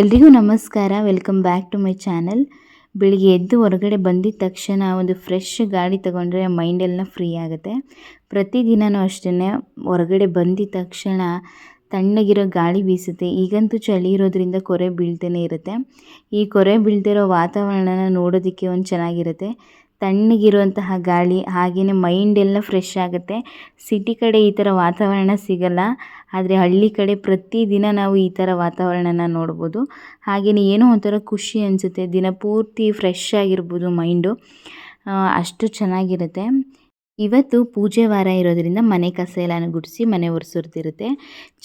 ಎಲ್ರಿಗೂ ನಮಸ್ಕಾರ. Welcome back to my channel ಬೆಳಿಗ್ಗೆ ಎದ್ದು ಹೊರಗಡೆ ಬಂದಿದ ತಕ್ಷಣ ಒಂದು ಫ್ರೆಶ್ ಗಾಳಿ ತಗೊಂಡ್ರೆ ಮೈಂಡೆಲ್ಲ ಫ್ರೀ ಆಗುತ್ತೆ. ಪ್ರತಿದಿನವೂ ಅಷ್ಟೇ ಹೊರಗಡೆ ಬಂದಿದ ತಕ್ಷಣ ತಣ್ಣಗಿರೋ ಗಾಳಿ ಬೀಸುತ್ತೆ. ಈಗಂತೂ ಚಳಿ ಇರೋದ್ರಿಂದ ಕೊರೆ ಬೀಳ್ತೇನೆ ಇರುತ್ತೆ. ಈ ಕೊರೆ ಬೀಳ್ತಿರೋ ವಾತಾವರಣನ ನೋಡೋದಕ್ಕೆ ಒಂದು ಚೆನ್ನಾಗಿರುತ್ತೆ. ತಣ್ಣಗಿರುವಂತಹ ಗಾಳಿ ಹಾಗೆಯೇ ಮೈಂಡ್ ಎಲ್ಲ ಫ್ರೆಶ್ ಆಗುತ್ತೆ. ಸಿಟಿ ಕಡೆ ಈ ಥರ ವಾತಾವರಣ ಸಿಗಲ್ಲ. ಆದರೆ ಹಳ್ಳಿ ಕಡೆ ಪ್ರತಿದಿನ ನಾವು ಈ ಥರ ವಾತಾವರಣನ ನೋಡ್ಬೋದು. ಹಾಗೆಯೇ ಏನೋ ಒಂಥರ ಖುಷಿ ಅನಿಸುತ್ತೆ. ದಿನ ಪೂರ್ತಿ ಫ್ರೆಶ್ ಆಗಿರ್ಬೋದು ಮೈಂಡು ಅಷ್ಟು ಚೆನ್ನಾಗಿರುತ್ತೆ. ಇವತ್ತು ಪೂಜೆ ವಾರ ಇರೋದರಿಂದ ಮನೆ ಕಸ ಎಲ್ಲನೂ ಗುಡಿಸಿ ಮನೆ ಒರೆಸಿರ್ತಿರುತ್ತೆ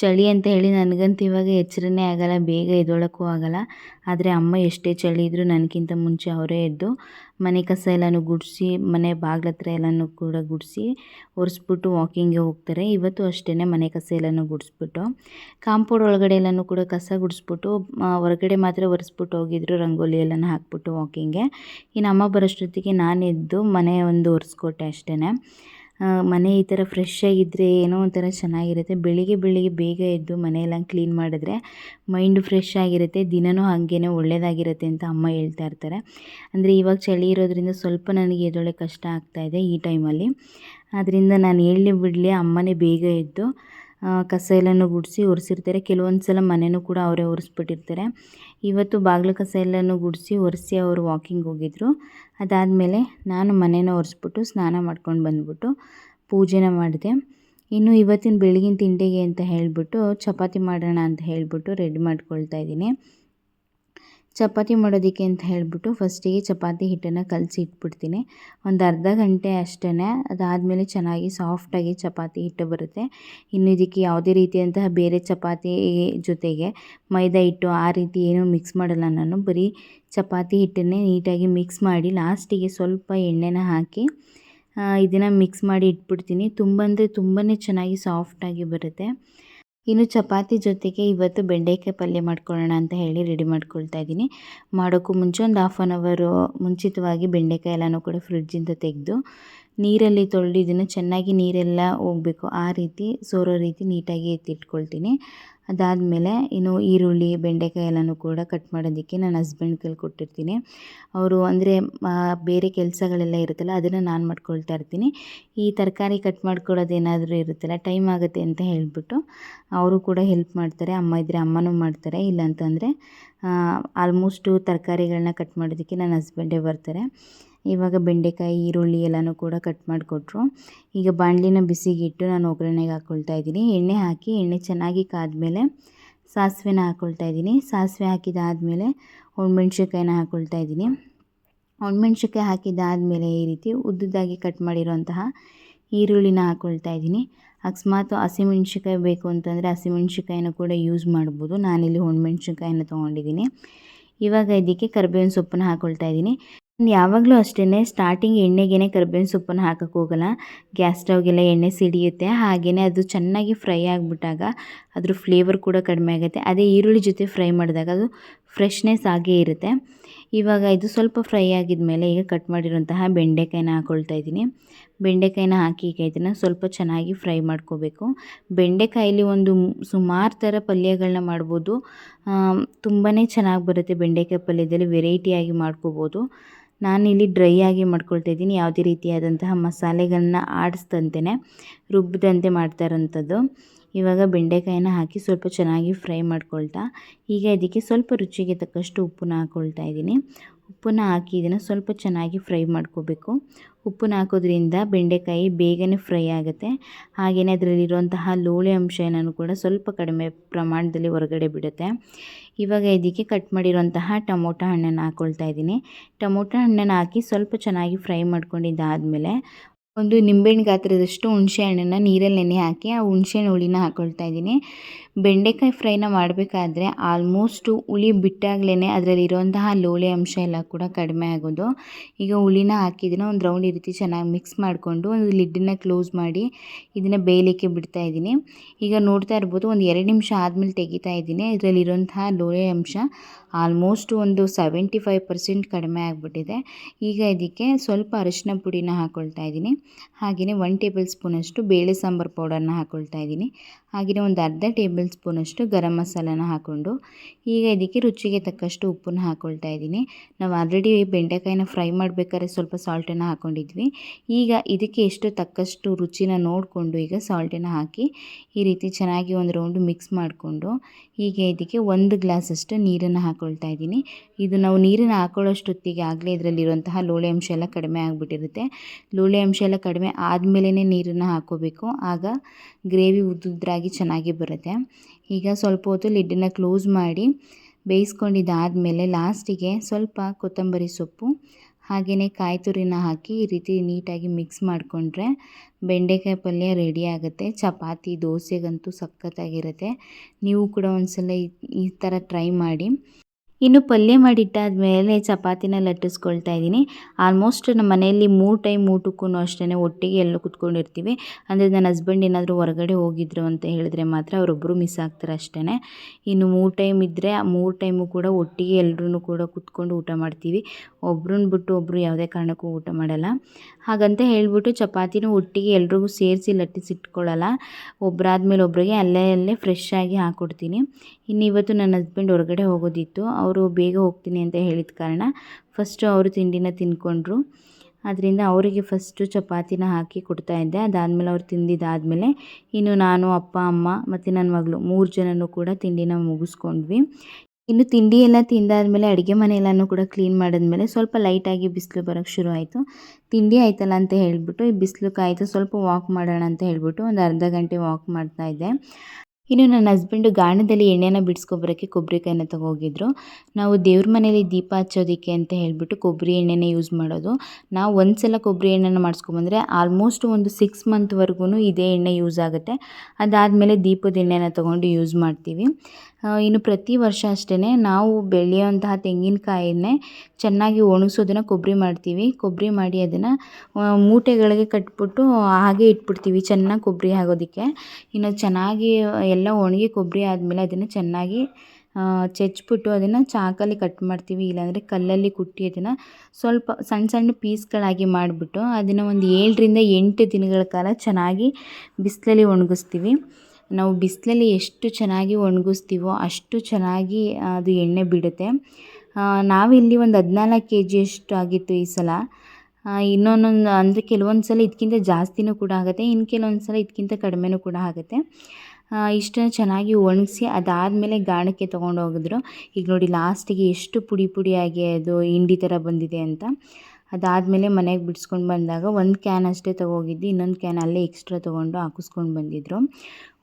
ಚಳಿ ಅಂತ ಹೇಳಿ ನನಗಂತೂ ಇವಾಗ ಎಚ್ಚರನೇ ಆಗಲ್ಲ. ಬೇಗ ಎದ್ದೊಳಕ್ಕೂ ಆಗಲ್ಲ. ಆದರೆ ಅಮ್ಮ ಎಷ್ಟೇ ಚಳಿ ಇದ್ದರೂ ನನಗಿಂತ ಮುಂಚೆ ಅವರೇ ಎದ್ದು ಮನೆ ಕಸ ಎಲ್ಲನೂ ಗುಡಿಸಿ, ಮನೆ ಬಾಗ್ಲ ಹತ್ರ ಎಲ್ಲನೂ ಕೂಡ ಗುಡಿಸಿ ಒರೆಸ್ಬಿಟ್ಟು ವಾಕಿಂಗ್ಗೆ ಹೋಗ್ತಾರೆ. ಇವತ್ತು ಅಷ್ಟೇ ಮನೆ ಕಸ ಎಲ್ಲನೂ ಗುಡಿಸ್ಬಿಟ್ಟು. ಕಾಂಪೌಂಡ್ ಒಳಗಡೆ ಎಲ್ಲನೂ ಕೂಡ ಕಸ ಗುಡಿಸ್ಬಿಟ್ಟು ಹೊರಗಡೆ ಮಾತ್ರ ಒರೆಸ್ಬಿಟ್ಟು ಹೋಗಿದ್ರು. ರಂಗೋಲಿ ಎಲ್ಲನೂ ಹಾಕ್ಬಿಟ್ಟು ವಾಕಿಂಗ್ಗೆ ಇನ್ನು ಅಮ್ಮ ಬರೋಷ್ಟೊತ್ತಿಗೆ ನಾನು ಎದ್ದು ಮನೆ ಒಂದು ಒರೆಸ್ಕೊಟ್ಟೆ ಅಷ್ಟೇ ಮನೆ ಈ ಥರ ಫ್ರೆಶ್ ಆಗಿದ್ದರೆ ಏನೋ ಒಂಥರ ಚೆನ್ನಾಗಿರುತ್ತೆ. ಬೆಳಿಗ್ಗೆ ಬೆಳಿಗ್ಗೆ ಬೇಗ ಎದ್ದು ಮನೆಯೆಲ್ಲ ಕ್ಲೀನ್ ಮಾಡಿದ್ರೆ ಮೈಂಡು ಫ್ರೆಶ್ ಆಗಿರುತ್ತೆ ದಿನವೂ ಹಾಗೇ ಒಳ್ಳೆಯದಾಗಿರುತ್ತೆ ಅಂತ ಅಮ್ಮ ಹೇಳ್ತಾ ಇರ್ತಾರೆ. ಅಂದರೆ ಇವಾಗ ಚಳಿ ಇರೋದ್ರಿಂದ ಸ್ವಲ್ಪ ನನಗೆ ಎದೊಳ್ಳೆ ಕಷ್ಟ ಆಗ್ತಾಯಿದೆ ಈ ಟೈಮಲ್ಲಿ ಆದ್ದರಿಂದ ನಾನು ಹೇಳಲಿ ಬಿಡಲಿ, ಅಮ್ಮನೇ ಬೇಗ ಎದ್ದು ಕಸ ಎಲ್ಲನೂ ಗುಡಿಸಿ ಒರೆಸಿರ್ತಾರೆ. ಕೆಲವೊಂದು ಸಲ ಮನೆಯೂ ಕೂಡ ಅವರೇ ಒರೆಸ್ಬಿಟ್ಟಿರ್ತಾರೆ. ಇವತ್ತು ಬಾಗಿಲು ಕಸ ಎಲ್ಲನೂ ಗುಡಿಸಿ ಒರೆಸಿ ಅವರು ವಾಕಿಂಗ್ ಹೋಗಿದ್ರು. ಅದಾದಮೇಲೆ ನಾನು ಮನೇನ ಒರೆಸ್ಬಿಟ್ಟು ಸ್ನಾನ ಮಾಡ್ಕೊಂಡು ಬಂದ್ಬಿಟ್ಟು ಪೂಜೆನ ಮಾಡಿದೆ. ಇನ್ನು ಇವತ್ತಿನ ಬೆಳಗಿನ ತಿಂಡಿಗೆ ಅಂತ ಹೇಳಿಬಿಟ್ಟು ಚಪಾತಿ ಮಾಡೋಣ ಅಂತ ಹೇಳಿಬಿಟ್ಟು ರೆಡಿ ಮಾಡ್ಕೊಳ್ತಾ ಇದ್ದೀನಿ. ಚಪಾತಿ ಮಾಡೋದಕ್ಕೆ ಅಂತ ಹೇಳಿಬಿಟ್ಟು ಫಸ್ಟಿಗೆ ಚಪಾತಿ ಹಿಟ್ಟನ್ನು ಕಲಸಿ ಇಟ್ಬಿಡ್ತೀನಿ. ಒಂದು ಅರ್ಧ ಗಂಟೆ ಅಷ್ಟೇ ಅದಾದಮೇಲೆ ಚೆನ್ನಾಗಿ ಸಾಫ್ಟಾಗಿ ಚಪಾತಿ ಹಿಟ್ಟು ಬರುತ್ತೆ. ಇನ್ನು ಇದಕ್ಕೆ ಯಾವುದೇ ರೀತಿಯಂತಹ ಬೇರೆ ಚಪಾತಿ ಜೊತೆಗೆ ಮೈದಾ ಹಿಟ್ಟು ಆ ರೀತಿ ಏನೂ ಮಿಕ್ಸ್ ಮಾಡಲ್ಲ ನಾನು. ಬರೀ ಚಪಾತಿ ಹಿಟ್ಟನ್ನೇ ನೀಟಾಗಿ ಮಿಕ್ಸ್ ಮಾಡಿ ಲಾಸ್ಟಿಗೆ ಸ್ವಲ್ಪ ಎಣ್ಣೆನ ಹಾಕಿ ಇದನ್ನು ಮಿಕ್ಸ್ ಮಾಡಿ ಇಟ್ಬಿಡ್ತೀನಿ. ತುಂಬ ಅಂದರೆ ತುಂಬಾ ಚೆನ್ನಾಗಿ ಸಾಫ್ಟಾಗಿ ಬರುತ್ತೆ. ಇನ್ನು ಚಪಾತಿ ಜೊತೆಗೆ ಇವತ್ತು ಬೆಂಡೆಕಾಯಿ ಪಲ್ಯ ಮಾಡ್ಕೊಳ್ಳೋಣ ಅಂತ ಹೇಳಿ ರೆಡಿ ಮಾಡ್ಕೊಳ್ತಾ ಇದ್ದೀನಿ. ಮಾಡೋಕ್ಕೂ ಮುಂಚೆ ಒಂದು ಹಾಫ್ ಆನ್ ಅವರು ಮುಂಚಿತವಾಗಿ ಬೆಂಡೆಕಾಯಿ ಎಲ್ಲನೂ ಕೂಡ ಫ್ರಿಡ್ಜಿಂದ ತೆಗೆದು ನೀರಲ್ಲಿ ತೊಳೆದು ಚೆನ್ನಾಗಿ ನೀರೆಲ್ಲ ಹೋಗಬೇಕು. ಆ ರೀತಿ ಸೋರೋ ರೀತಿ ನೀಟಾಗಿ ಎತ್ತಿಟ್ಕೊಳ್ತೀನಿ. ಅದಾದಮೇಲೆ ಇನ್ನು ಈರುಳ್ಳಿ, ಬೆಂಡೆಕಾಯಿ ಎಲ್ಲನೂ ಕೂಡ ಕಟ್ ಮಾಡೋದಕ್ಕೆ ನನ್ನ ಹಸ್ಬೆಂಡ್ ಕೈಲಿ ಕೊಟ್ಟಿರ್ತೀನಿ. ಅವರು ಅಂದರೆ ಬೇರೆ ಕೆಲಸಗಳೆಲ್ಲ ಇರುತ್ತಲ್ಲ, ಅದನ್ನು ನಾನು ಮಾಡ್ಕೊಳ್ತಾ ಇರ್ತೀನಿ. ಈ ತರಕಾರಿ ಕಟ್ ಮಾಡ್ಕೊಳ್ಳೋದು ಏನಾದರೂ ಇರುತ್ತಲ್ಲ ಟೈಮ್ ಆಗುತ್ತೆ ಅಂತ ಹೇಳಿಬಿಟ್ಟು ಅವರು ಕೂಡ ಹೆಲ್ಪ್ ಮಾಡ್ತಾರೆ. ಅಮ್ಮ ಇದ್ದರೆ ಅಮ್ಮನೂ ಮಾಡ್ತಾರೆ. ಇಲ್ಲಾಂತಂದರೆ ಆಲ್ಮೋಸ್ಟು ತರಕಾರಿಗಳನ್ನ ಕಟ್ ಮಾಡೋದಕ್ಕೆ ನನ್ನ ಹಸ್ಬೆಂಡೇ ಬರ್ತಾರೆ. ಇವಾಗ ಬೆಂಡೆಕಾಯಿ, ಈರುಳ್ಳಿ ಎಲ್ಲನೂ ಕೂಡ ಕಟ್ ಮಾಡಿಕೊಟ್ರು. ಈಗ ಬಾಣಲಿನ ಬಿಸಿಗಿಟ್ಟು ನಾನು ಒಗ್ಗರಣೆಗೆ ಹಾಕ್ಕೊಳ್ತಾ ಇದ್ದೀನಿ. ಎಣ್ಣೆ ಹಾಕಿ, ಎಣ್ಣೆ ಚೆನ್ನಾಗಿ ಕಾದ್ಮೇಲೆ ಸಾಸಿವೆನ ಹಾಕ್ಕೊಳ್ತಾ ಇದ್ದೀನಿ. ಸಾಸಿವೆ ಹಾಕಿದಾದಮೇಲೆ ಒಣಮೆಣ್ಸಿನ್ಕಾಯಿನ ಹಾಕ್ಕೊಳ್ತಾ ಇದ್ದೀನಿ. ಒಣಮೆಣ್ಸಿನ್ಕಾಯಿ ಹಾಕಿದ್ದಾದಮೇಲೆ ಈ ರೀತಿ ಉದ್ದುದ್ದಾಗಿ ಕಟ್ ಮಾಡಿರೋಂತಹ ಈರುಳ್ಳಿನ ಹಾಕ್ಕೊಳ್ತಾ ಇದ್ದೀನಿ. ಅಕಸ್ಮಾತ್ ಹಸಿಮೆಣ್ಸಿನ್ಕಾಯಿ ಬೇಕು ಅಂತಂದರೆ ಹಸಿಮೆಣ್ಸಿನ್ಕಾಯಿನ ಕೂಡ ಯೂಸ್ ಮಾಡ್ಬೋದು. ನಾನಿಲ್ಲಿ ಒಣಮೆಣ್ಸಿನ್ಕಾಯಿನ ತೊಗೊಂಡಿದ್ದೀನಿ. ಇವಾಗ ಇದಕ್ಕೆ ಕರಿಬೇವಿನ ಸೊಪ್ಪನ್ನ ಹಾಕ್ಕೊಳ್ತಾ ಇದ್ದೀನಿ. ಯಾವಾಗಲೂ ಅಷ್ಟೇ ಸ್ಟಾರ್ಟಿಂಗ್ ಎಣ್ಣೆಗೇನೆ ಕರ್ಬೇವಿನ ಸೊಪ್ಪನ್ನು ಹಾಕೋಕ್ಕೆ ಹೋಗಲ್ಲ. ಗ್ಯಾಸ್ ಸ್ಟವ್ಗೆಲ್ಲ ಎಣ್ಣೆ ಸಿಡಿಯುತ್ತೆ. ಹಾಗೆಯೇ ಅದು ಚೆನ್ನಾಗಿ ಫ್ರೈ ಆಗಿಬಿಟ್ಟಾಗ ಅದ್ರ ಫ್ಲೇವರ್ ಕೂಡ ಕಡಿಮೆ ಆಗುತ್ತೆ. ಅದೇ ಈರುಳ್ಳಿ ಜೊತೆ ಫ್ರೈ ಮಾಡಿದಾಗ ಅದು ಫ್ರೆಶ್ನೆಸ್ ಆಗೇ ಇರುತ್ತೆ. ಇವಾಗ ಇದು ಸ್ವಲ್ಪ ಫ್ರೈ ಆಗಿದ ಮೇಲೆ ಈಗ ಕಟ್ ಮಾಡಿರುವಂತಹ ಬೆಂಡೆಕಾಯಿನ ಹಾಕ್ಕೊಳ್ತಾ ಇದ್ದೀನಿ. ಬೆಂಡೆಕಾಯಿನ ಹಾಕಿ ಈಗ ಇದನ್ನು ಸ್ವಲ್ಪ ಚೆನ್ನಾಗಿ ಫ್ರೈ ಮಾಡ್ಕೋಬೇಕು. ಬೆಂಡೆಕಾಯಲ್ಲಿ ಒಂದು ಸುಮಾರು ಥರ ಪಲ್ಯಗಳನ್ನ ಮಾಡ್ಬೋದು. ತುಂಬಾ ಚೆನ್ನಾಗಿ ಬರುತ್ತೆ ಬೆಂಡೆಕಾಯಿ ಪಲ್ಯದಲ್ಲಿ ವೆರೈಟಿಯಾಗಿ ಮಾಡ್ಕೋಬೋದು. ನಾನಿಲ್ಲಿ ಡ್ರೈ ಆಗಿ ಮಾಡ್ಕೊಳ್ತಾ ಇದ್ದೀನಿ. ಯಾವುದೇ ರೀತಿಯಾದಂತಹ ಮಸಾಲೆಗಳನ್ನ ಆಡಿಸ್ದಂತೆಯೇ ರುಬ್ಬದಂತೆ ಮಾಡ್ತಾ ಇರೋಂಥದ್ದು. ಇವಾಗ ಬೆಂಡೆಕಾಯಿನ ಹಾಕಿ ಸ್ವಲ್ಪ ಚೆನ್ನಾಗಿ ಫ್ರೈ ಮಾಡ್ಕೊಳ್ತಾ, ಈಗ ಇದಕ್ಕೆ ಸ್ವಲ್ಪ ರುಚಿಗೆ ತಕ್ಕಷ್ಟು ಉಪ್ಪನ್ನ ಹಾಕ್ಕೊಳ್ತಾ ಇದ್ದೀನಿ. ಉಪ್ಪನ್ನ ಹಾಕಿ ಇದನ್ನು ಸ್ವಲ್ಪ ಚೆನ್ನಾಗಿ ಫ್ರೈ ಮಾಡ್ಕೋಬೇಕು. ಉಪ್ಪನ್ನ ಹಾಕೋದ್ರಿಂದ ಬೆಂಡೆಕಾಯಿ ಬೇಗನೆ ಫ್ರೈ ಆಗುತ್ತೆ. ಹಾಗೆಯೇ ಅದರಲ್ಲಿರುವಂತಹ ಲೋಳೆ ಅಂಶ ಏನೂ ಕೂಡ ಸ್ವಲ್ಪ ಕಡಿಮೆ ಪ್ರಮಾಣದಲ್ಲಿ ಹೊರಗಡೆ ಬಿಡುತ್ತೆ. ಇವಾಗ ಇದಕ್ಕೆ ಕಟ್ ಮಾಡಿರುವಂತಹ ಟೊಮೊಟೊ ಹಣ್ಣನ್ನು ಹಾಕ್ಕೊಳ್ತಾ ಇದ್ದೀನಿ. ಟೊಮೊಟೊ ಹಣ್ಣನ್ನು ಹಾಕಿ ಸ್ವಲ್ಪ ಚೆನ್ನಾಗಿ ಫ್ರೈ ಮಾಡ್ಕೊಂಡಿದ್ದಾದಮೇಲೆ ಒಂದು ನಿಂಬೆಹಣ್ಣು ಗಾತ್ರದಷ್ಟು ಹುಣಸೆ ಹಣ್ಣನ್ನು ನೀರಲ್ಲಿ ನೆನೆ ಹಾಕಿ ಆ ಹುಣಸೆಹಣ್ಣು ಹುಳಿನ ಹಾಕ್ಕೊಳ್ತಾ ಇದ್ದೀನಿ. ಬೆಂಡೆಕಾಯಿ ಫ್ರೈನ ಮಾಡಬೇಕಾದ್ರೆ ಆಲ್ಮೋಸ್ಟು ಹುಳಿ ಬಿಟ್ಟಾಗಲೇ ಅದರಲ್ಲಿರುವಂತಹ ಲೋಳೆ ಅಂಶ ಎಲ್ಲ ಕೂಡ ಕಡಿಮೆ ಆಗೋದು. ಈಗ ಹುಳಿನ ಹಾಕಿದ್ದೀನಿ ಒಂದು ರೌಂಡ್ ಈ ರೀತಿ ಚೆನ್ನಾಗಿ ಮಿಕ್ಸ್ ಮಾಡಿಕೊಂಡು ಒಂದು ಲಿಡ್ಡನ್ನ ಕ್ಲೋಸ್ ಮಾಡಿ ಇದನ್ನು ಬೇಯಲಿಕ್ಕೆ ಬಿಡ್ತಾ ಇದ್ದೀನಿ. ಈಗ ನೋಡ್ತಾ ಇರ್ಬೋದು ಒಂದು ಎರಡು ನಿಮಿಷ ಆದಮೇಲೆ ತೆಗಿತಾ ಇದ್ದೀನಿ. ಇದರಲ್ಲಿರುವಂತಹ ಲೋಳೆ ಅಂಶ ಆಲ್ಮೋಸ್ಟ್ ಒಂದು ಸೆವೆಂಟಿ ಫೈವ್ ಪರ್ಸೆಂಟ್ ಕಡಿಮೆ ಆಗಿಬಿಟ್ಟಿದೆ. ಈಗ ಇದಕ್ಕೆ ಸ್ವಲ್ಪ ಅರಿಶಿನ ಪುಡಿನ ಹಾಕ್ಕೊಳ್ತಾ ಇದ್ದೀನಿ. ಹಾಗೆಯೇ ಒನ್ ಟೇಬಲ್ ಸ್ಪೂನಷ್ಟು ಬೇಳೆ ಸಾಂಬಾರು ಪೌಡರ್ನ ಹಾಕ್ಕೊಳ್ತಾ ಇದ್ದೀನಿ. ಹಾಗೆಯೇ ಒಂದು ಅರ್ಧ ಟೇಬಲ್ ಸ್ಪೂನಷ್ಟು ಗರಂ ಮಸಾಲಾನ ಹಾಕ್ಕೊಂಡು ಈಗ ಇದಕ್ಕೆ ರುಚಿಗೆ ತಕ್ಕಷ್ಟು ಉಪ್ಪನ್ನು ಹಾಕ್ಕೊಳ್ತಾ ಇದ್ದೀನಿ. ನಾವು ಆಲ್ರೆಡಿ ಬೆಂಡೆಕಾಯಿನ ಫ್ರೈ ಮಾಡಬೇಕಾದ್ರೆ ಸ್ವಲ್ಪ ಸಾಲ್ಟನ್ನು ಹಾಕ್ಕೊಂಡಿದ್ವಿ ಈಗ ಇದಕ್ಕೆ ಎಷ್ಟು ತಕ್ಕಷ್ಟು ರುಚಿನ ನೋಡಿಕೊಂಡು ಈಗ ಸಾಲ್ಟನ್ನು ಹಾಕಿ ಈ ರೀತಿ ಚೆನ್ನಾಗಿ ಒಂದು ರೌಂಡು ಮಿಕ್ಸ್ ಮಾಡಿಕೊಂಡು ಹೀಗೆ ಇದಕ್ಕೆ ಒಂದು ಗ್ಲಾಸಷ್ಟು ನೀರನ್ನು ಹಾಕ್ಕೊಳ್ತಾ ಇದ್ದೀನಿ. ಇದು ನಾವು ನೀರನ್ನು ಹಾಕೊಳ್ಳೋಷ್ಟೊತ್ತಿಗೆ ಆಗಲೇ ಇದರಲ್ಲಿರುವಂತಹ ಲೋಳೆ ಅಂಶ ಎಲ್ಲ ಕಡಿಮೆ ಆಗಿಬಿಟ್ಟಿರುತ್ತೆ. ಲೋಳೆ ಅಂಶ ಎಲ್ಲ ಕಡಿಮೆ ಆದಮೇಲೆ ನೀರನ್ನು ಹಾಕ್ಕೋಬೇಕು ಆಗ ಗ್ರೇವಿ ಉದ್ದುದ್ರಾಗಿ ಚೆನ್ನಾಗಿ ಬರುತ್ತೆ. ಈಗ ಸ್ವಲ್ಪ ಹೊತ್ತು ಲಿಡ್ಡನ್ನು ಕ್ಲೋಸ್ ಮಾಡಿ ಬೇಯಿಸ್ಕೊಂಡಿದ್ದಾದಮೇಲೆ ಲಾಸ್ಟಿಗೆ ಸ್ವಲ್ಪ ಕೊತ್ತಂಬರಿ ಸೊಪ್ಪು ಹಾಗೆಯೇ ಕಾಯಿ ತುರಿನ ಹಾಕಿ ಈ ರೀತಿ ನೀಟಾಗಿ ಮಿಕ್ಸ್ ಮಾಡಿಕೊಂಡ್ರೆ ಬೆಂಡೆಕಾಯಿ ಪಲ್ಯ ರೆಡಿ ಆಗುತ್ತೆ. ಚಪಾತಿ, ದೋಸೆಗಂತೂ ಸಖತ್ತಾಗಿರುತ್ತೆ. ನೀವು ಕೂಡ ಒಂದು ಸಲ ಈ ಥರ ಟ್ರೈ ಮಾಡಿ. ಇನ್ನು ಪಲ್ಯ ಮಾಡಿಟ್ಟಾದಮೇಲೆ ಚಪಾತಿನ ಲಟ್ಟಿಸ್ಕೊಳ್ತಾ ಇದ್ದೀನಿ. ಆಲ್ಮೋಸ್ಟ್ ನಮ್ಮ ಮನೆಯಲ್ಲಿ ಮೂರು ಟೈಮ್ ಊಟಕ್ಕೂ ಅಷ್ಟೇ ಒಟ್ಟಿಗೆ ಎಲ್ಲೂ ಕುತ್ಕೊಂಡಿರ್ತೀವಿ. ಅಂದರೆ ನನ್ನ ಹಸ್ಬೆಂಡ್ ಏನಾದರೂ ಹೊರಗಡೆ ಹೋಗಿದ್ರು ಅಂತ ಹೇಳಿದ್ರೆ ಮಾತ್ರ ಅವರೊಬ್ಬರು ಮಿಸ್ ಆಗ್ತಾರೆ ಅಷ್ಟೇ ಇನ್ನು ಮೂರು ಟೈಮ್ ಇದ್ದರೆ ಆ ಮೂರು ಟೈಮು ಕೂಡ ಒಟ್ಟಿಗೆ ಎಲ್ಲರೂ ಕೂಡ ಕುತ್ಕೊಂಡು ಊಟ ಮಾಡ್ತೀವಿ. ಒಬ್ರನ್ನ ಬಿಟ್ಟು ಒಬ್ಬರು ಯಾವುದೇ ಕಾರಣಕ್ಕೂ ಊಟ ಮಾಡಲ್ಲ. ಹಾಗಂತ ಹೇಳಿಬಿಟ್ಟು ಚಪಾತಿನೂ ಒಟ್ಟಿಗೆ ಎಲ್ರಿಗೂ ಸೇರಿಸಿ ಲಟ್ಟಿಸಿಟ್ಕೊಳ್ಳಲ್ಲ. ಒಬ್ಬರಾದ್ಮೇಲೆ ಒಬ್ಬರಿಗೆ ಅಲ್ಲೇ ಅಲ್ಲೇ ಫ್ರೆಶ್ ಆಗಿ ಹಾಕ್ಕೊಡ್ತೀನಿ ಇನ್ನು ಇವತ್ತು ನನ್ನ ಹಸ್ಬೆಂಡ್ ಹೊರಗಡೆ ಹೋಗೋದಿತ್ತು. ಅವರು ಬೇಗ ಹೋಗ್ತೀನಿ ಅಂತ ಹೇಳಿದ ಕಾರಣ ಫಸ್ಟು ಅವರು ತಿಂಡಿನ ತಿಂದ್ಕೊಂಡ್ರು ಅದರಿಂದ ಅವರಿಗೆ ಫಸ್ಟು ಚಪಾತಿನ ಹಾಕಿ ಕೊಡ್ತಾ ಇದ್ದೆ. ಅದಾದಮೇಲೆ ಅವ್ರು ತಿಂದಿದ್ದಾದಮೇಲೆ ಇನ್ನು ನಾನು, ಅಪ್ಪ, ಅಮ್ಮ ಮತ್ತು ನನ್ನ ಮಗಳು ಮೂರು ಜನನೂ ಕೂಡ ತಿಂಡಿನ ಮುಗಿಸ್ಕೊಂಡ್ವಿ. ಇನ್ನು ತಿಂಡಿ ಎಲ್ಲ ತಿಂದಾದಮೇಲೆ ಅಡುಗೆ ಮನೆ ಎಲ್ಲನೂ ಕೂಡ ಕ್ಲೀನ್ ಮಾಡಿದ್ಮೇಲೆ ಸ್ವಲ್ಪ ಲೈಟಾಗಿ ಬಿಸಿಲು ಬರೋಕ್ಕೆ ಶುರು ಆಯಿತು. ತಿಂಡಿ ಆಯ್ತಲ್ಲ ಅಂತ ಹೇಳಿಬಿಟ್ಟು ಈ ಬಿಸಿಲು ಕಾಯ್ತು ಸ್ವಲ್ಪ ವಾಕ್ ಮಾಡೋಣ ಅಂತ ಹೇಳಿಬಿಟ್ಟು ಒಂದು ಅರ್ಧ ಗಂಟೆ ವಾಕ್ ಮಾಡ್ತಾಯಿದ್ದೆ ಇನ್ನು ನನ್ನ ಹಸ್ಬೆಂಡು ಗಾಣದಲ್ಲಿ ಎಣ್ಣೆನ ಬಿಡಿಸ್ಕೊಬರೋಕ್ಕೆ ಕೊಬ್ಬರಿಕಾಯಿನ ತಗೋಗಿದ್ರು. ನಾವು ದೇವ್ರ ಮನೇಲಿ ದೀಪ ಹಚ್ಚೋದಕ್ಕೆ ಅಂತ ಹೇಳಿಬಿಟ್ಟು ಕೊಬ್ಬರಿ ಎಣ್ಣೆನೇ ಯೂಸ್ ಮಾಡೋದು. ನಾವು ಒಂದು ಸಲ ಕೊಬ್ಬರಿ ಎಣ್ಣೆನ ಮಾಡಿಸ್ಕೊಬಂದ್ರೆ ಆಲ್ಮೋಸ್ಟ್ ಒಂದು ಸಿಕ್ಸ್ ಮಂತ್ವರೆಗೂ ಇದೇ ಎಣ್ಣೆ ಯೂಸ್ ಆಗುತ್ತೆ. ಅದಾದಮೇಲೆ ದೀಪದ ಎಣ್ಣೆನ ತೊಗೊಂಡು ಯೂಸ್ ಮಾಡ್ತೀವಿ. ಇನ್ನು ಪ್ರತಿ ವರ್ಷ ಅಷ್ಟೇ ನಾವು ಬೆಳೆಯುವಂತಹ ತೆಂಗಿನಕಾಯಿನೇ ಚೆನ್ನಾಗಿ ಒಣಗಿಸೋದನ್ನು ಕೊಬ್ಬರಿ ಮಾಡ್ತೀವಿ. ಕೊಬ್ಬರಿ ಮಾಡಿ ಅದನ್ನು ಮೂಟೆಗಳಿಗೆ ಕಟ್ಬಿಟ್ಟು ಹಾಗೆ ಇಟ್ಬಿಡ್ತೀವಿ ಚೆನ್ನಾಗಿ ಕೊಬ್ಬರಿ ಆಗೋದಕ್ಕೆ. ಇನ್ನು ಚೆನ್ನಾಗಿ ಎಲ್ಲ ಒಣಗಿ ಕೊಬ್ಬರಿ ಆದಮೇಲೆ ಅದನ್ನು ಚೆನ್ನಾಗಿ ಚೆಚ್ಚಿಬಿಟ್ಟು ಅದನ್ನು ಚಾಕಲ್ಲಿ ಕಟ್ ಮಾಡ್ತೀವಿ. ಇಲ್ಲಾಂದರೆ ಕಲ್ಲಲ್ಲಿ ಕುಟ್ಟಿ ಅದನ್ನು ಸ್ವಲ್ಪ ಸಣ್ಣ ಸಣ್ಣ ಪೀಸ್ಗಳಾಗಿ ಮಾಡಿಬಿಟ್ಟು ಅದನ್ನು ಒಂದು ಏಳರಿಂದ ಎಂಟು ದಿನಗಳ ಕಾಲ ಚೆನ್ನಾಗಿ ಬಿಸಿಲಲ್ಲಿ ಒಣಗಿಸ್ತೀವಿ. ನಾವು ಬಿಸಿಲಲ್ಲಿ ಎಷ್ಟು ಚೆನ್ನಾಗಿ ಒಣಗಿಸ್ತೀವೋ ಅಷ್ಟು ಚೆನ್ನಾಗಿ ಅದು ಎಣ್ಣೆ ಬಿಡುತ್ತೆ. ನಾವಿಲ್ಲಿ ಒಂದು ಹದಿನಾಲ್ಕು ಕೆ ಜಿಯಷ್ಟು ಆಗಿತ್ತು ಈ ಸಲ. ಇನ್ನೊಂದೊಂದು, ಅಂದರೆ ಕೆಲವೊಂದು ಸಲ ಇದಕ್ಕಿಂತ ಜಾಸ್ತಿನೂ ಕೂಡ ಆಗುತ್ತೆ ಇನ್ನು ಕೆಲವೊಂದು ಸಲ ಇದಕ್ಕಿಂತ ಕಡಿಮೆನೂ ಕೂಡ ಆಗುತ್ತೆ. ಇಷ್ಟನ್ನು ಚೆನ್ನಾಗಿ ಒಣಗಿಸಿ ಅದಾದಮೇಲೆ ಗಾಣಕ್ಕೆ ತೊಗೊಂಡು ಹೋಗಿದ್ರು. ಈಗ ನೋಡಿ ಲಾಸ್ಟಿಗೆ ಎಷ್ಟು ಪುಡಿ ಪುಡಿಯಾಗಿ ಅದು ಹಿಂಡಿ ಥರ ಬಂದಿದೆ ಅಂತ. ಅದಾದಮೇಲೆ ಮನೆಗೆ ಬಿಡಿಸ್ಕೊಂಡು ಬಂದಾಗ ಒಂದು ಕ್ಯಾನ್ ಅಷ್ಟೇ ತೊಗೋಗಿದ್ದು, ಇನ್ನೊಂದು ಕ್ಯಾನ್ ಅಲ್ಲೇ ಎಕ್ಸ್ಟ್ರಾ ತೊಗೊಂಡು ಹಾಕಿಸ್ಕೊಂಡು ಬಂದಿದ್ದರು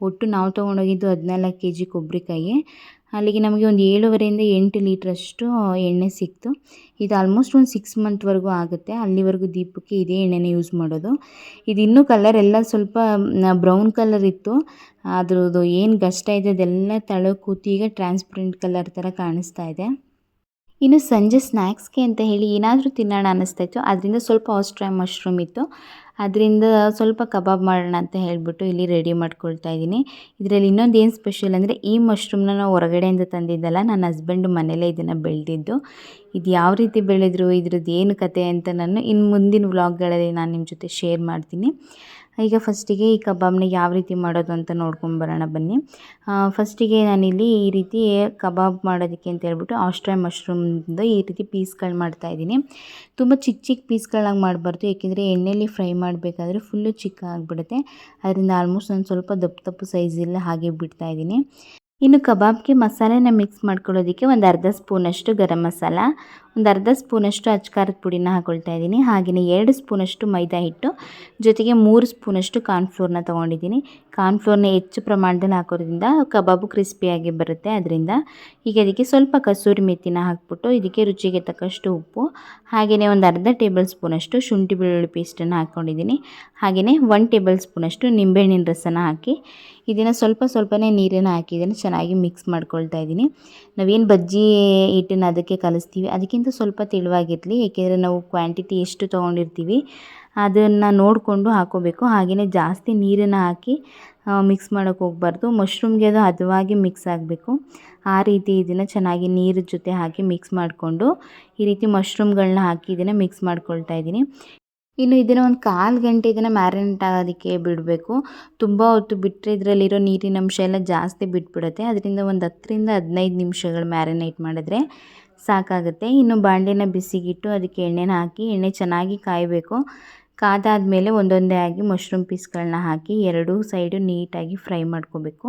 ಒಟ್ಟು ನಾವು ತೊಗೊಂಡೋಗಿದ್ದು ಹದಿನಾಲ್ಕು ಕೆ ಜಿ ಕೊಬ್ಬರಿಕಾಯಿ ಅಲ್ಲಿಗೆ ನಮಗೆ ಒಂದು ಏಳುವರೆಯಿಂದ ಎಂಟು ಲೀಟ್ರಷ್ಟು ಎಣ್ಣೆ ಸಿಕ್ತು. ಇದು ಆಲ್ಮೋಸ್ಟ್ ಒಂದು ಸಿಕ್ಸ್ ಮಂತ್ವರೆಗೂ ಆಗುತ್ತೆ. ಅಲ್ಲಿವರೆಗೂ ದೀಪಕ್ಕೆ ಇದೇ ಎಣ್ಣೆನೇ ಯೂಸ್ ಮಾಡೋದು. ಇದು ಇನ್ನೂ ಕಲರ್ ಎಲ್ಲ ಸ್ವಲ್ಪ ಬ್ರೌನ್ ಕಲರ್ ಇತ್ತು. ಅದ್ರದ್ದು ಏನು ಗಷ್ಟ ಇದೆ ಅದೆಲ್ಲ ತಳ ಕೂತಿ ಈಗ ಟ್ರಾನ್ಸ್ಪರೆಂಟ್ ಕಲರ್ ಥರ ಕಾಣಿಸ್ತಾ ಇದೆ. ಇನ್ನು ಸಂಜೆ ಸ್ನ್ಯಾಕ್ಸ್ಗೆ ಅಂತ ಹೇಳಿ ಏನಾದರೂ ತಿನ್ನೋಣ ಅನ್ನಿಸ್ತಾಯಿತ್ತು ಅದರಿಂದ ಸ್ವಲ್ಪ ಆಸ್ಟ್ರಾ ಮಶ್ರೂಮ್ ಇತ್ತು. ಅದರಿಂದ ಸ್ವಲ್ಪ ಕಬಾಬ್ ಮಾಡೋಣ ಅಂತ ಹೇಳಿಬಿಟ್ಟು ಇಲ್ಲಿ ರೆಡಿ ಮಾಡ್ಕೊಳ್ತಾ ಇದ್ದೀನಿ. ಇದರಲ್ಲಿ ಇನ್ನೊಂದು ಏನು ಸ್ಪೆಷಲ್ ಅಂದರೆ ಈ ಮಶ್ರೂಮ್ನ ನಾವು ಹೊರಗಡೆಯಿಂದ ತಂದಿದ್ದಲ್ಲ, ನನ್ನ ಹಸ್ಬೆಂಡ್ ಮನೇಲೇ ಇದನ್ನು ಬೆಳೆದಿದ್ದು. ಇದು ಯಾವ ರೀತಿ ಬೆಳೆದ್ರು, ಇದ್ರದ್ದು ಏನು ಕತೆ ಅಂತ ನಾನು ಇನ್ನು ಮುಂದಿನ ವ್ಲಾಗ್ಗಳಲ್ಲಿ ನಾನು ನಿಮ್ಮ ಜೊತೆ ಶೇರ್ ಮಾಡ್ತೀನಿ. ಈಗ ಫಸ್ಟಿಗೆ ಈ ಕಬಾಬ್ನ ಯಾವ ರೀತಿ ಮಾಡೋದು ಅಂತ ನೋಡ್ಕೊಂಬರೋಣ ಬನ್ನಿ. ಫಸ್ಟಿಗೆ ನಾನಿಲ್ಲಿ ಈ ರೀತಿ ಕಬಾಬ್ ಮಾಡೋದಕ್ಕೆ ಅಂತ ಹೇಳ್ಬಿಟ್ಟು ಆಸ್ಟ್ರಾಯ್ ಮಶ್ರೂಮ್ದು ಈ ರೀತಿ ಪೀಸ್ಗಳು ಮಾಡ್ತಾಯಿದ್ದೀನಿ ತುಂಬ ಚಿಕ್ಕ ಚಿಕ್ಕ ಪೀಸ್ಗಳಾಗಿ ಮಾಡಬಾರ್ದು ಏಕೆಂದರೆ ಎಣ್ಣೆಯಲ್ಲಿ ಫ್ರೈ ಮಾಡಬೇಕಾದ್ರೆ ಫುಲ್ಲು ಚಿಕ್ಕ ಆಗಿಬಿಡುತ್ತೆ. ಅದರಿಂದ ಆಲ್ಮೋಸ್ಟ್ ನಾನು ಸ್ವಲ್ಪ ದಪ್ಪ ದಪ್ಪು ಸೈಜಿಲ್ಲ ಹಾಗೆ ಬಿಡ್ತಾಯಿದ್ದೀನಿ ಇನ್ನು ಕಬಾಬ್ಗೆ ಮಸಾಲೆನ ಮಿಕ್ಸ್ ಮಾಡ್ಕೊಳ್ಳೋದಕ್ಕೆ ಒಂದು ಅರ್ಧ ಸ್ಪೂನಷ್ಟು ಗರಂ ಮಸಾಲ ಒಂದು ಅರ್ಧ ಸ್ಪೂನಷ್ಟು ಅಚ್ಕಾರದ ಪುಡಿನ ಹಾಕೊಳ್ತಾ ಇದ್ದೀನಿ. ಹಾಗೆಯೇ ಎರಡು ಸ್ಪೂನಷ್ಟು ಮೈದಾ ಹಿಟ್ಟು, ಜೊತೆಗೆ ಮೂರು ಸ್ಪೂನಷ್ಟು ಕಾರ್ನ್ಫ್ಲೋರ್ನ ತೊಗೊಂಡಿದ್ದೀನಿ. ಕಾರ್ನ್ಫ್ಲೋರ್ನ ಹೆಚ್ಚು ಪ್ರಮಾಣದಲ್ಲಿ ಹಾಕೋದ್ರಿಂದ ಕಬಾಬು ಕ್ರಿಸ್ಪಿಯಾಗಿ ಬರುತ್ತೆ. ಅದರಿಂದ ಈಗ ಅದಕ್ಕೆ ಸ್ವಲ್ಪ ಕಸೂರಿ ಮೆತ್ತಿನ ಹಾಕ್ಬಿಟ್ಟು ಇದಕ್ಕೆ ರುಚಿಗೆ ತಕ್ಕಷ್ಟು ಉಪ್ಪು, ಹಾಗೆಯೇ ಒಂದು ಅರ್ಧ ಟೇಬಲ್ ಸ್ಪೂನಷ್ಟು ಶುಂಠಿ ಬೆಳ್ಳುಳ್ಳಿ ಪೇಸ್ಟನ್ನು ಹಾಕ್ಕೊಂಡಿದ್ದೀನಿ ಹಾಗೆಯೇ ಒನ್ ಟೇಬಲ್ ಸ್ಪೂನಷ್ಟು ನಿಂಬೆಹಣ್ಣಿನ ರಸನ ಹಾಕಿ ಇದನ್ನು ಸ್ವಲ್ಪ ಸ್ವಲ್ಪನೇ ನೀರನ್ನು ಹಾಕಿ ಇದನ್ನು ಚೆನ್ನಾಗಿ ಮಿಕ್ಸ್ ಮಾಡ್ಕೊಳ್ತಾ ಇದ್ದೀನಿ. ನಾವೇನು ಬಜ್ಜಿ ಹಿಟ್ಟನ್ನು ಅದಕ್ಕೆ ಕಲಿಸ್ತೀವಿ ಅದಕ್ಕಿಂತ ಸ್ವಲ್ಪ ತೆಳುವಾಗಿರಲಿ, ಏಕೆಂದರೆ ನಾವು ಕ್ವಾಂಟಿಟಿ ಎಷ್ಟು ತೊಗೊಂಡಿರ್ತೀವಿ, ಅದನ್ನು ನೋಡಿಕೊಂಡು ಹಾಕೋಬೇಕು. ಹಾಗೆಯೇ ಜಾಸ್ತಿ ನೀರನ್ನು ಹಾಕಿ ಮಿಕ್ಸ್ ಮಾಡೋಕ್ಕೆ ಹೋಗ್ಬಾರ್ದು. ಮಶ್ರೂಮ್ಗೆ ಅದು ಹದವಾಗಿ ಮಿಕ್ಸ್ ಆಗಬೇಕು. ಆ ರೀತಿ ಇದನ್ನು ಚೆನ್ನಾಗಿ ನೀರು ಜೊತೆ ಹಾಕಿ ಮಿಕ್ಸ್ ಮಾಡಿಕೊಂಡು, ಈ ರೀತಿ ಮಶ್ರೂಮ್ಗಳನ್ನ ಹಾಕಿ ಇದನ್ನು ಮಿಕ್ಸ್ ಮಾಡ್ಕೊಳ್ತಾ ಇದ್ದೀನಿ. ಇನ್ನು ಇದನ್ನು ಒಂದು ಕಾಲು ಗಂಟೆ ಇದನ್ನು ಮ್ಯಾರಿನೇಟ್ ಆಗೋದಕ್ಕೆ ಬಿಡಬೇಕು. ತುಂಬ ಹೊತ್ತು ಬಿಟ್ಟರೆ ಇದರಲ್ಲಿರೋ ನೀರಿನ ಅಂಶ ಎಲ್ಲ ಜಾಸ್ತಿ ಬಿಟ್ಬಿಡುತ್ತೆ. ಅದರಿಂದ ಒಂದು ಹತ್ತರಿಂದ ಹದಿನೈದು ನಿಮಿಷಗಳು ಮ್ಯಾರಿನೇಟ್ ಮಾಡಿದ್ರೆ ಸಾಕಾಗುತ್ತೆ. ಇನ್ನು ಬಾಣಲೆನ ಬಿಸಿಗಿಟ್ಟು ಅದಕ್ಕೆ ಎಣ್ಣೆನ ಹಾಕಿ ಎಣ್ಣೆ ಚೆನ್ನಾಗಿ ಕಾಯಬೇಕು. ಕಾದಾದಮೇಲೆ ಒಂದೊಂದೇ ಆಗಿ ಮಶ್ರೂಮ್ ಪೀಸ್ಗಳನ್ನ ಹಾಕಿ ಎರಡೂ ಸೈಡು ನೀಟಾಗಿ ಫ್ರೈ ಮಾಡ್ಕೋಬೇಕು.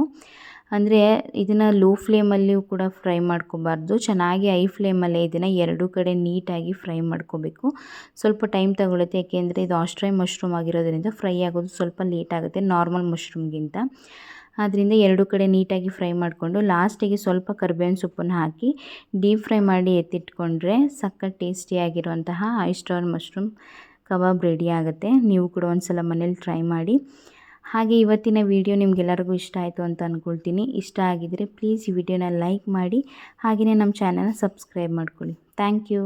ಅಂದರೆ ಇದನ್ನು ಲೋ ಫ್ಲೇಮಲ್ಲಿಯೂ ಕೂಡ ಫ್ರೈ ಮಾಡ್ಕೋಬಾರ್ದು. ಚೆನ್ನಾಗಿ ಐ ಫ್ಲೇಮಲ್ಲೇ ಇದನ್ನು ಎರಡೂ ಕಡೆ ನೀಟಾಗಿ ಫ್ರೈ ಮಾಡ್ಕೋಬೇಕು. ಸ್ವಲ್ಪ ಟೈಮ್ ತಗೊಳುತ್ತೆ. ಯಾಕೆಂದರೆ ಇದು ಆಸ್ಟ್ರೈ ಮಶ್ರೂಮ್ ಆಗಿರೋದ್ರಿಂದ ಫ್ರೈ ಆಗೋದು ಸ್ವಲ್ಪ ಲೇಟ್ ಆಗುತ್ತೆ. ನಾರ್ಮಲ್ ಮಶ್ರೂಮ್ಗಿಂತ ಆದ್ದರಿಂದ ಎರಡು ಕಡೆ ನೀಟಾಗಿ ಫ್ರೈ ಮಾಡಿಕೊಂಡು ಲಾಸ್ಟಿಗೆ ಸ್ವಲ್ಪ ಕರ್ಬೇವಿನ ಸೊಪ್ಪನ್ನು ಹಾಕಿ ಡೀಪ್ ಫ್ರೈ ಮಾಡಿ ಎತ್ತಿಟ್ಕೊಂಡ್ರೆ ಸಕ್ಕ ಟೇಸ್ಟಿಯಾಗಿರುವಂತಹ ಐಸ್ಟಾರ್ ಮಶ್ರೂಮ್ ಕಬಾಬ್ ರೆಡಿ ಆಗುತ್ತೆ. ನೀವು ಕೂಡ ಒಂದು ಸಲ ಮನೇಲಿ ಟ್ರೈ ಮಾಡಿ. ಹಾಗೆ ಇವತ್ತಿನ ವಿಡಿಯೋ ನಿಮಗೆಲ್ಲರಿಗೂ ಇಷ್ಟ ಆಯಿತು ಅಂತ ಅಂದ್ಕೊಳ್ತೀನಿ ಇಷ್ಟ ಆಗಿದರೆ ಪ್ಲೀಸ್ ಈ ವಿಡಿಯೋನ ಲೈಕ್ ಮಾಡಿ ಹಾಗೆಯೇ ನಮ್ಮ ಚಾನಲ್ನ ಸಬ್ಸ್ಕ್ರೈಬ್ ಮಾಡ್ಕೊಳ್ಳಿ. Thank you.